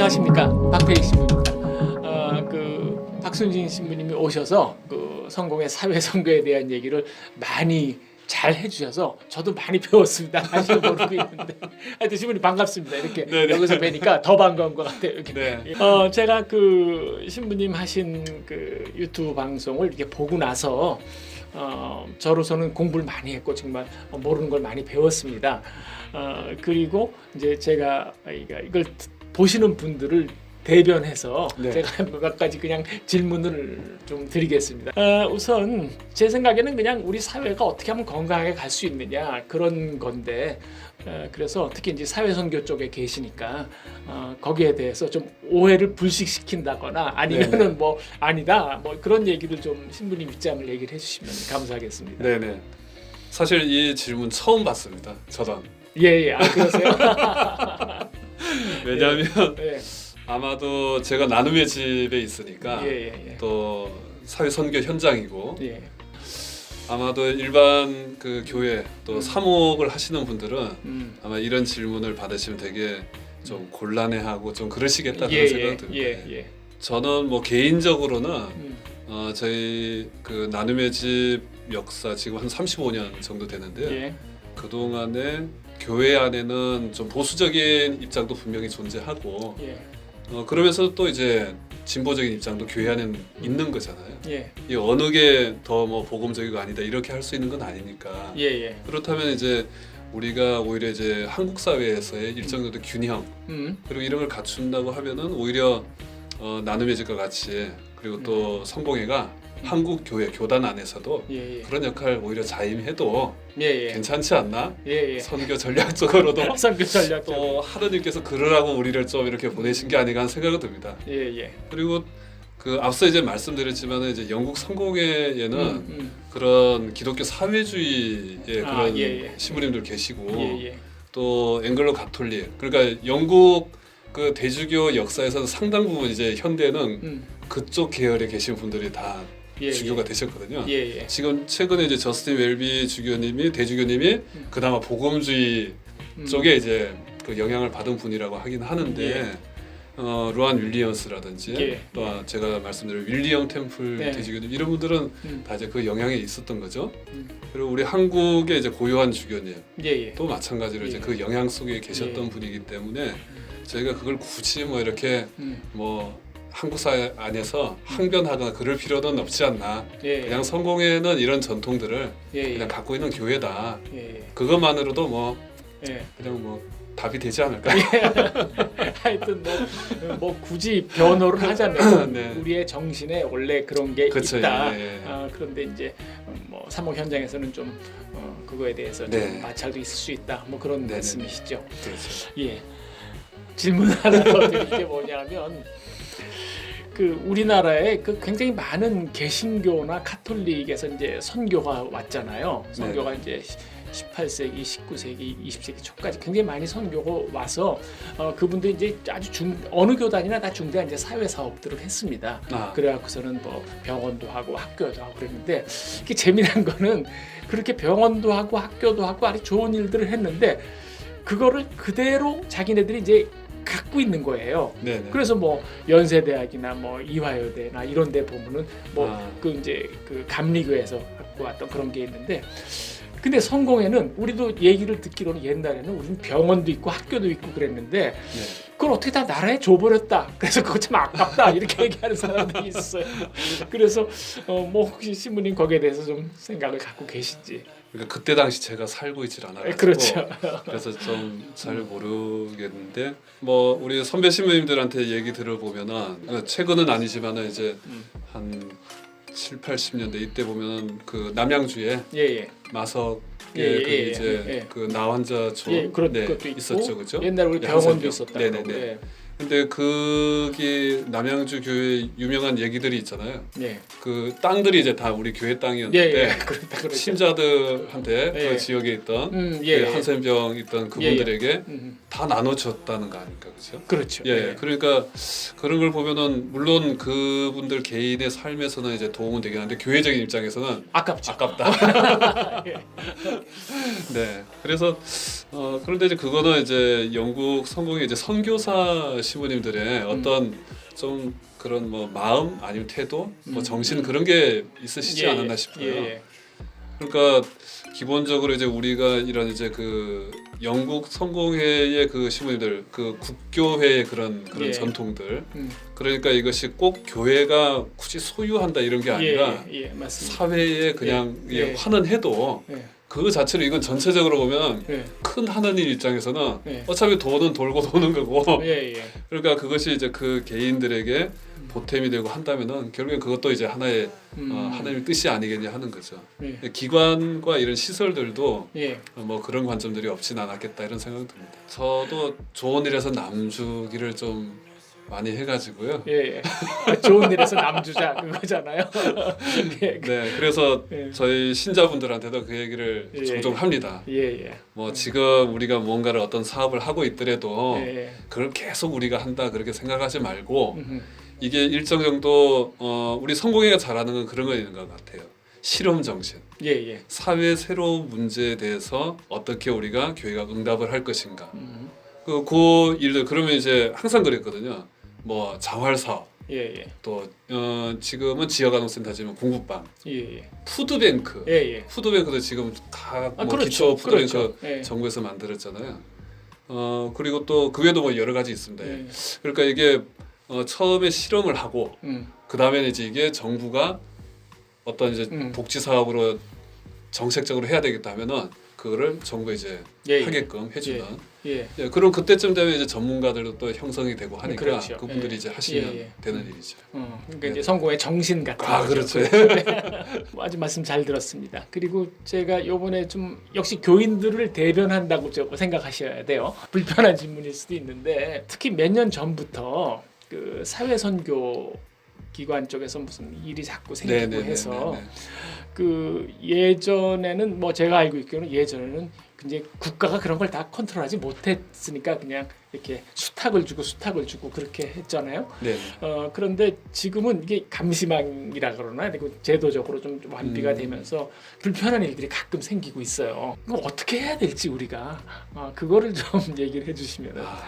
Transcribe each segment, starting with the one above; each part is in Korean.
네 안녕하십니까 박태익 신부입니다. 어, 그 박순진 신부님이 오셔서 그 성공의 사회 선거에 대한 얘기를 많이 잘 해주셔서 저도 많이 배웠습니다. 아직도 모르고 있는데 하여튼 신부님 반갑습니다. 이렇게 네네. 여기서 뵈니까 더 반가운 것 같아요. 이렇게. 네. 어 제가 그 신부님 하신 그 유튜브 방송을 이렇게 보고 나서 어 저로서는 공부를 많이 했고 정말 모르는 걸 많이 배웠습니다. 어 그리고 이제 제가 이걸 보시는 분들을 대변해서 네. 제가 몇 가지 그냥 질문을 좀 드리겠습니다. 어, 우선 제 생각에는 그냥 우리 사회가 어떻게 하면 건강하게 갈 수 있느냐 그런 건데 어, 그래서 특히 이제 사회 선교 쪽에 계시니까 어, 거기에 대해서 좀 오해를 불식시킨다거나 아니면은 뭐 아니다 뭐 그런 얘기를 좀 신부님 입장을 얘기를 해주시면 감사하겠습니다. 네네. 사실 이 질문 처음 받습니다. 저도. 예예 아 그러세요? 왜냐하면 예, 아마도 제가 나눔의 집에 있으니까 예 예 예. 또 사회 선교 현장이고 예. 아마도 일반 그 교회 또 음. 사목을 하시는 분들은 음. 아마 이런 질문을 받으시면 되게 좀 곤란해하고 좀 그러시겠다는 예, 생각이 예, 듭니다. 예, 예. 저는 뭐 개인적으로는 음, 어, 저희 그 나눔의 집 역사 지금 한 35년 정도 되는데요. 예. 그 동안에 교회 안에는 좀 보수적인 입장도 분명히 존재하고 예. 어, 그러면서 또 이제 진보적인 입장도 교회 안에는 있는 거잖아요. 예. 이 어느 게 더 뭐 복음적이고 아니다 이렇게 할 수 있는 건 아니니까. 예. 예. 그렇다면 이제 우리가 오히려 이제 한국 사회에서의 일정 정도 균형 음. 그리고 이런 걸 갖춘다고 하면은 오히려 어, 나눔의 집과 같이 그리고 또 성공회가 한국 교회 교단 안에서도 예. 예. 그런 역할 오히려 자임해도 예. 예. 괜찮지 않나? 예. 예. 선교 전략적으로도 선교 전략 또 하느님께서 그러라고 우리를 좀 이렇게 보내신 게 아닌가 하는 생각이 듭니다. 예. 예. 그리고 그 앞서 이제 말씀드렸지만 이제 영국 성공회에는 음, 음. 그런 기독교 사회주의의 아, 그런 예, 예. 신부님들 계시고 예. 예. 또 앵글로 가톨릭 그러니까 영국 그 대주교 역사에서는 상당 부분 이제 현대는 음. 그쪽 계열에 계신 분들이 다 예. 주교가 되셨거든요. 예. 예. 지금 최근에 이제 저스틴 웰비 주교님이 대주교님이 음. 그나마 복음주의 음. 쪽에 이제 그 영향을 받은 분이라고 하긴 하는데 예. 어, 루안 윌리엄스라든지 예. 또 제가 말씀드린 윌리엄 템플 네. 대주교님 이런 분들은 음. 다 이제 그 영향이 있었던 거죠. 음. 그리고 우리 한국의 이제 고요한 주교님 예. 예. 또 마찬가지로 이제 예. 그 영향 속에 계셨던 예. 분이기 때문에 저희가 그걸 굳이 뭐 이렇게 음. 뭐 한국 사회 안에서 항변하거나 그럴 필요는 없지 않나. 예. 그냥 성공회는 이런 전통들을 예. 예. 그냥 갖고 있는 교회다. 예. 그것만으로도 뭐 예. 그냥 뭐 답이 되지 않을까. 하여튼 뭐, 뭐 굳이 변호를 하자면 네. 우리의 정신에 원래 그런 게 그쵸, 있다. 예, 예. 아, 그런데 이제 뭐 사목 현장에서는 좀 어, 그거에 대해서 네. 좀 마찰도 있을 수 있다. 뭐 그런 네네. 말씀이시죠. 그렇죠. 예. 질문 하나 더 드릴 게 뭐냐면 그 우리나라에 그 굉장히 많은 개신교나 카톨릭에서 이제 선교가 왔잖아요. 선교가 이제 18세기, 19세기, 20세기 초까지 굉장히 많이 선교가 와서 어, 그분들이 이제 아주 중 어느 교단이나 다 중대한 이제 사회 사업들을 했습니다. 아, 그래갖고서는 뭐 병원도 하고 학교도 하고 그랬는데 이게 재미난 거는 그렇게 병원도 하고 학교도 하고 아주 좋은 일들을 했는데 그거를 그대로 자기네들이 이제 갖고 있는 거예요. 네네. 그래서 뭐 연세대학이나 뭐 이화여대나 이런 데 보면은 뭐 아. 그 이제 그 감리교에서 갖고 왔던 그런 게 있는데 근데 성공회는 우리도 얘기를 듣기로는 옛날에는 우리는 병원도 있고 학교도 있고 그랬는데 네. 그걸 어떻게 다 나라에 줘버렸다. 그래서 그거 참 아깝다. 이렇게 얘기하는 사람들이 있어요. 그래서 어, 뭐 혹시 신부님 거기에 대해서 좀 생각을 갖고 계신지. 그러니까 그때 당시 제가 살고 있질 않아요. 네, 그렇죠. 그래서 좀 잘 모르겠는데 뭐 우리 선배 신부님들한테 얘기 들어보면은 어, 최근은 아니지만은 이제 음. 한 7, 80년대 이때 보면 그 남양주에 예, 예. 마석에 예, 예, 그 예, 이제 예. 그 나환자촌 예, 그런 네, 것도 있었죠, 그죠? 옛날 우리 예, 병원도. 있었다고. 네네네. 예. 근데 그게 남양주 교회 유명한 얘기들이 있잖아요. 예. 그 땅들이 이제 다 우리 교회 예, 땅이었는데 예. 그렇다 그렇죠. 신자들한테 예. 그 지역에 있던 음, 예. 그 한센병 있던 그분들에게 음, 다 나눠줬다는 거 아닙니까, 그렇죠? 그렇죠. 예, 그러니까 그런 걸 보면은 물론 그분들 개인의 삶에서는 이제 도움은 되긴 한데 교회적인 입장에서는 아깝죠. 아깝다. 예. 네, 그래서 어, 그런데 이제 그거는 이제 영국 성공의 이제 선교사시기도 시부님들의 어떤 좀 그런 뭐 마음 아니면 태도, 뭐 음. 정신 그런 게 있으시지 예, 않았나 예, 싶어요. 예, 예. 그러니까 기본적으로 이제 우리가 이런 이제 그 영국 성공회의 그 시부님들 그 국교회의 그런 그런 예. 전통들 음. 그러니까 이것이 꼭 교회가 굳이 소유한다 이런 게 아니라 예, 예, 예. 사회에 그냥 예. 예, 예. 환원해도 예, 그 자체로 이건 전체적으로 보면 예, 큰 하나님 입장에서는 예. 어차피 돈은 돌고 도는 거고 예, 예. 그러니까 그것이 이제 그 개인들에게 보탬이 되고 한다면은 결국엔 그것도 이제 하나의 음. 어, 하나님의 뜻이 아니겠냐 하는 거죠. 예. 기관과 이런 시설들도 예. 뭐 그런 관점들이 없진 않았겠다 이런 생각 듭니다. 저도 좋은 일에서 남주기를 좀 많이 해가지고요. 예, 예. 아, 좋은 일에서 남주자 그거잖아요. 예, 네, 그래서 예. 저희 신자분들한테도 그 얘기를 예. 종종 합니다. 예, 예. 뭐 지금 우리가 뭔가를 어떤 사업을 하고 있더라도 예. 그걸 계속 우리가 한다 그렇게 생각하지 말고 음흠. 이게 일정 정도 어, 우리 성공회가 잘하는 건 그런 거 있는 것 같아요. 실험 정신. 예, 예. 사회 새로운 문제에 대해서 어떻게 우리가 교회가 응답을 할 것인가. 음. 그, 그 일들 그러면 이제 항상 그랬거든요. 뭐 자활 사업 예, 예. 또 어, 지금은 지역아동센터지만 공부방, 예, 예. 푸드뱅크. 예, 예. 푸드뱅크도 지금 다뭐 아, 그렇죠. 기초 푸드뱅크 그렇죠. 예. 정부에서 만들었잖아요. 어 그리고 또 그 외에도 뭐 여러 가지 있습니다. 예. 그러니까 이게 어, 처음에 실험을 하고 음. 그 다음에 이제 이게 정부가 어떤 이제 음. 복지 사업으로 정책적으로 해야 되겠다면은 그거를 정부가 이제 예, 예. 하게끔 해주는 예. 예, 그럼 그때쯤 되면 이제 전문가들도 또 형성이 되고 하니까 그렇죠. 그분들이 예. 이제 하시면 예, 예. 되는 일이죠. 어, 그러니까 네. 이제 성공의 정신 같은 아 거죠. 그렇죠. 뭐 아주 말씀 잘 들었습니다. 그리고 제가 요번에 좀 역시 교인들을 대변한다고 저 생각하셔야 돼요. 불편한 질문일 수도 있는데 특히 몇 년 전부터 그 사회 선교 기관 쪽에서 무슨 일이 자꾸 생기고 네네네. 해서 그 예전에는 뭐 제가 알고 있기로는 예전에는 이제 국가가 그런 걸 다 컨트롤하지 못했으니까 그냥 이렇게 수탁을 주고 수탁을 주고 그렇게 했잖아요. 네. 어 그런데 지금은 이게 감시망이라 그러나 그리고 제도적으로 좀, 좀 완비가 음. 되면서 불편한 일들이 가끔 생기고 있어요. 그럼 어떻게 해야 될지 우리가 어, 그거를 좀 얘기를 해주시면은. 아,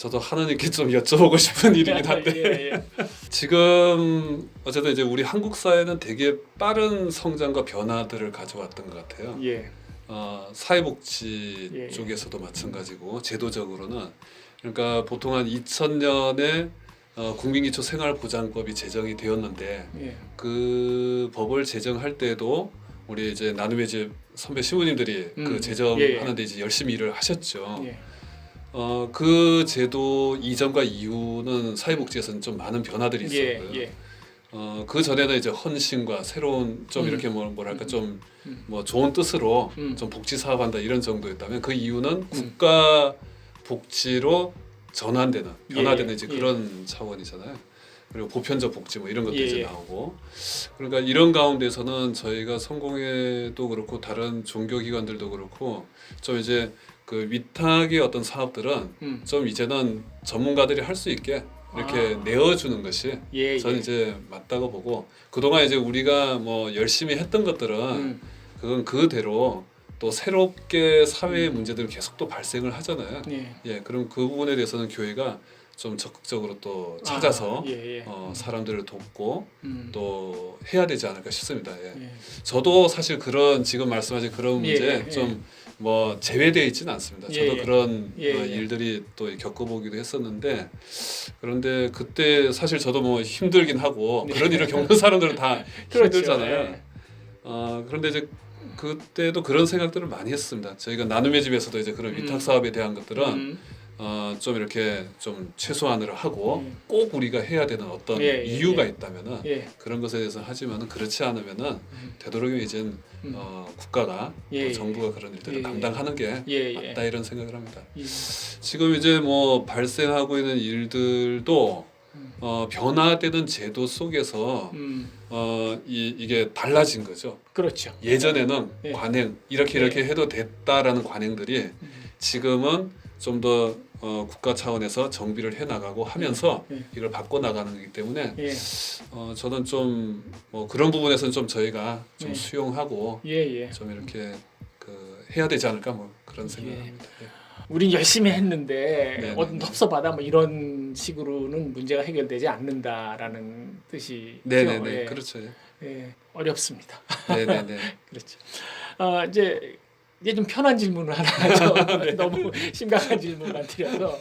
저도 하나님께 좀 여쭤보고 싶은 일이긴 한데 예, 예. 지금 어쨌든 이제 우리 한국 사회는 되게 빠른 성장과 변화들을 가져왔던 것 같아요. 예. 어, 사회복지 예, 예. 쪽에서도 마찬가지고 제도적으로는 그러니까 보통 한 2000년에 어, 국민기초 생활보장법이 제정이 되었는데 예. 그 법을 제정할 때도 우리 이제 나눔의 집 선배 시부님들이 음, 그 제정하는데 예, 예. 이제 열심히 일을 하셨죠. 예. 어, 그 제도 이전과 이후는 사회복지에서는 좀 많은 변화들이 예. 있었고요. 예. 어, 그 전에는 이제 헌신과 새로운 좀 음. 이렇게 뭐, 뭐랄까 음. 좀 음. 뭐 좋은 뜻으로 음. 좀 복지 사업한다 이런 정도였다면 그 이유는 국가 복지로 전환되는 변화되는 예, 이제 예. 그런 차원이잖아요. 그리고 보편적 복지 뭐 이런 것도 예, 이제 예. 나오고 그러니까 이런 가운데서는 저희가 성공회도 그렇고 다른 종교 기관들도 그렇고 좀 이제 그 위탁의 어떤 사업들은 음. 좀 이제는 전문가들이 할 수 있게 이렇게 아. 내어주는 것이 예. 저는 예. 이제 맞다고 보고 그동안 이제 우리가 뭐 열심히 했던 것들은 음. 그건 그대로 또 새롭게 사회의 문제들이 계속 또 발생을 하잖아요. 예. 예, 그럼 그 부분에 대해서는 교회가 좀 적극적으로 또 찾아서 아, 예. 예. 어, 사람들을 돕고 음. 또 해야 되지 않을까 싶습니다. 예. 예. 저도 사실 그런 지금 말씀하신 그런 예, 문제 예. 좀 뭐 제외되어 있지는 않습니다. 예, 저도 예. 그런 예, 어, 예. 일들이 또 겪어보기도 했었는데 그런데 그때 사실 저도 뭐 힘들긴 하고 네. 그런 일을 겪는 사람들은 다 그렇죠. 힘들잖아요. 예. 어, 그런데 이제 그때도 그런 생각들을 많이 했습니다. 저희가 나눔의 집에서도 이제 그런 위탁 음. 사업에 대한 것들은 음. 어, 좀 이렇게 좀 최소한으로 하고 음. 꼭 우리가 해야 되는 어떤 예, 예, 이유가 예. 있다면은 예. 그런 것에 대해서 하지만은 그렇지 않으면은 음. 되도록이면 이제는 음. 어, 국가가 예, 또 예. 정부가 그런 일들을 예, 예. 감당하는 게 예. 예. 맞다 이런 생각을 합니다. 예. 지금 이제 뭐 발생하고 있는 일들도 음. 어, 변화되는 제도 속에서 음. 어, 이, 이게 달라진 거죠. 그렇죠. 예전에는 예. 관행 이렇게 예. 이렇게 해도 됐다라는 관행들이 음. 지금은 좀더 어, 국가 차원에서 정비를 해 나가고 하면서 예. 이걸 바꿔 나가는 거기 때문에 예. 어, 저는 좀 뭐 그런 부분에서는 좀 저희가 좀 예. 수용하고 예. 예. 좀 이렇게 그 해야 되지 않을까 뭐 그런 예. 생각을 합니다. 예. 우린 열심히 했는데 네네. 어떤 덥석받아 뭐 이런 식으로는 문제가 해결되지 않는다라는 뜻이죠. 네네네 예. 그렇죠. 예, 어렵습니다. 네네네. 그렇죠. 어, 이제 이제 좀 편한 질문을 하나 하죠. 네. 너무 심각한 질문만 드려서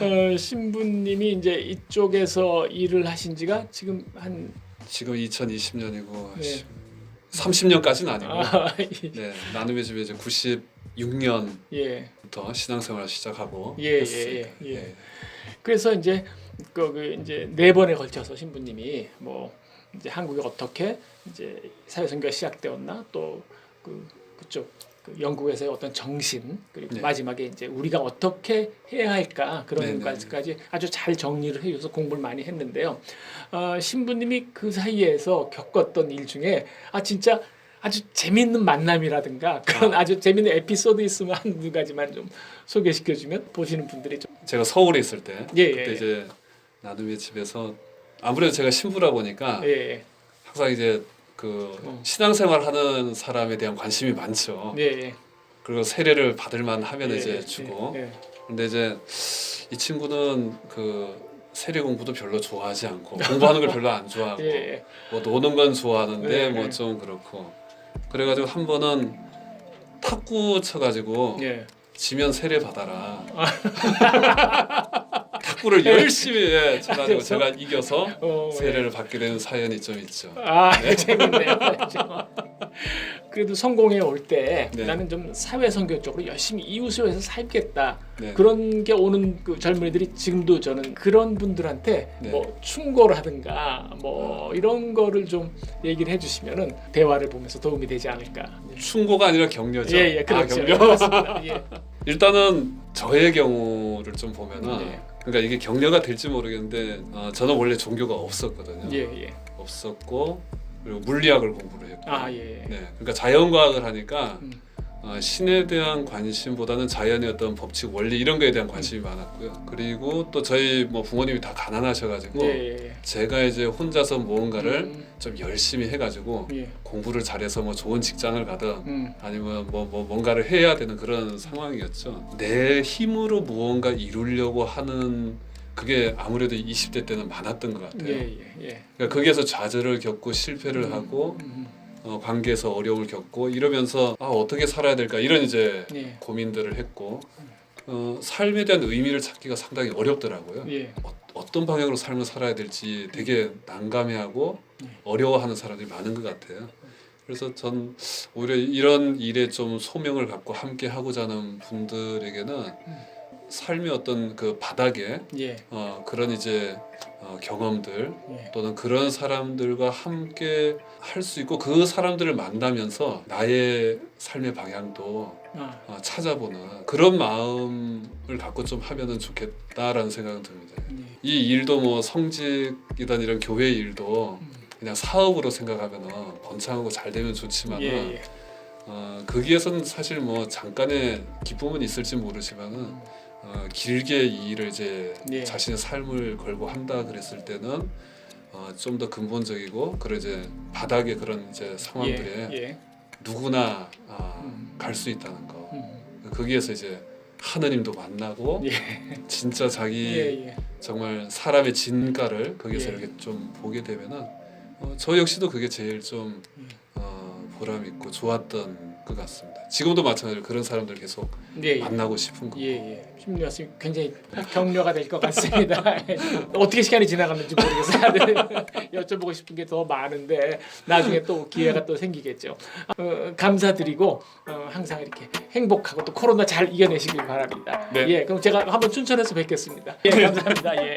어, 신부님이 이제 이쪽에서 일을 하신 지가 지금 한 지금 2020년이고 네. 30년까지는 아니고 아, 이- 네 나눔의 집에 이제 96년부터 예. 신앙생활 시작하고 예, 했습니다. 예, 예, 예. 그래서 이제 그, 그 이제 네 번에 걸쳐서 신부님이 뭐 이제 한국에 어떻게 이제 사회 선교가 시작되었나 또 그 그쪽 그 영국에서의 어떤 정신 그리고 네. 마지막에 이제 우리가 어떻게 해야 할까 그런 네, 네. 것까지 아주 잘 정리를 해줘서 공부를 많이 했는데요. 어, 신부님이 그 사이에서 겪었던 일 중에 아 진짜 아주 재밌는 만남이라든가 그런 아. 주 재밌는 에피소드 있으면 한두 가지만 좀 소개시켜 주면 보시는 분들이 좀 제가 서울에 있을 때 예, 그때 예, 이제 나눔의 집에서 아무래도 제가 신부라 보니까 예, 예, 항상 이제 그 음. 신앙생활 하는 사람에 대한 관심이 많죠. 예, 예. 그리고 세례를 받을만 하면 예, 이제 예, 주고. 예, 예. 근데 이제 이 친구는 그 세례 공부도 별로 좋아하지 않고 공부하는 걸 별로 안 좋아하고 예, 예. 뭐 노는 건 좋아하는데 네, 뭐 네. 좀 그렇고 그래가지고 한 번은 탁구 쳐가지고 예. 지면 세례 받아라. 탁구를 열심히 예, 쳐가지고? 제가 이겨서 어, 예. 세례를 받게 되는 사연이 좀 있죠. 아 재밌네요. 그렇죠. 그래도 성공해 올 때 네. 나는 좀 사회 선교 쪽으로 열심히 이웃을 위해서 살겠다 네. 그런 게 오는 그 젊은이들이 지금도 저는 그런 분들한테 네. 뭐 충고를 하든가 뭐 이런 거를 좀 얘기를 해주시면은 대화를 보면서 도움이 되지 않을까. 충고가 아니라 격려죠. 예예 그렇죠. 아, 격려. 예. 일단은 저의 경우를 좀 보면은 예. 그러니까 이게 격려가 될지 모르겠는데 어, 저는 원래 종교가 없었거든요. 예 예. 없었고 그리고 물리학을 공부를 했고 아 예. 예. 네, 그러니까 자연과학을 하니까 음. 어, 신에 대한 관심보다는 자연의 어떤 법칙, 원리 이런 거에 대한 관심이 많았고요. 그리고 또 저희 뭐 부모님이 다 가난하셔가지고 예, 예. 제가 이제 혼자서 무언가를 음, 좀 열심히 해가지고 예. 공부를 잘해서 뭐 좋은 직장을 가든 음. 아니면 뭐, 뭐 뭔가를 해야 되는 그런 상황이었죠. 내 힘으로 무언가 이루려고 하는 그게 아무래도 20대 때는 많았던 것 같아요. 예, 예, 예. 그러니까 거기에서 좌절을 겪고 실패를 하고 음, 어, 관계에서 어려움을 겪고 이러면서 아, 어떻게 살아야 될까 이런 이제 예. 고민들을 했고 어, 삶에 대한 의미를 찾기가 상당히 어렵더라고요. 예. 어, 어떤 방향으로 삶을 살아야 될지 되게 난감해하고 네. 어려워하는 사람들이 많은 것 같아요. 그래서 전 오히려 이런 일에 좀 소명을 갖고 함께 하고자 하는 분들에게는 삶의 어떤 그 바닥에 예. 어, 그런 이제 어, 경험들 예. 또는 그런 사람들과 함께 할 수 있고 그 사람들을 만나면서 나의 삶의 방향도 아, 어, 찾아보는 그런 마음을 갖고 좀 하면은 좋겠다라는 생각은 듭니다. 예. 이 일도 뭐 성직이든 이런 교회 일도 음. 그냥 사업으로 생각하면은 번창하고 잘 되면 좋지만은 예, 예. 어, 거기에서는 사실 뭐 잠깐의 기쁨은 있을지 모르지만은 어, 길게 이 일을 이제 예. 자신의 삶을 걸고 한다 그랬을 때는 어, 좀 더 근본적이고 그런 이제 바닥의 그런 이제 상황들에 예. 예. 누구나 아, 음. 갈수 있다는 거 음. 거기에서 이제 하느님도 만나고 예. 진짜 자기 예, 예. 정말 사람의 진가를 거기서 예. 이렇게 좀 보게 되면은 어, 저 역시도 그게 제일 좀 예. 어, 보람 있고 좋았던 것 같습니다. 지금도 마찬가지로 그런 사람들 계속 예, 예. 만나고 싶은 거. 예, 예. 신민 말씀 굉장히 격려가 될 것 같습니다. 어떻게 시간이 지나갔는지 모르겠어요. 네. 여쭤보고 싶은 게 더 많은데 나중에 또 기회가 또 생기겠죠. 어, 감사드리고 어, 항상 이렇게 행복하고 또 코로나 잘 이겨내시길 바랍니다. 네. 예, 그럼 제가 한번 춘천에서 뵙겠습니다. 예, 감사합니다. 예.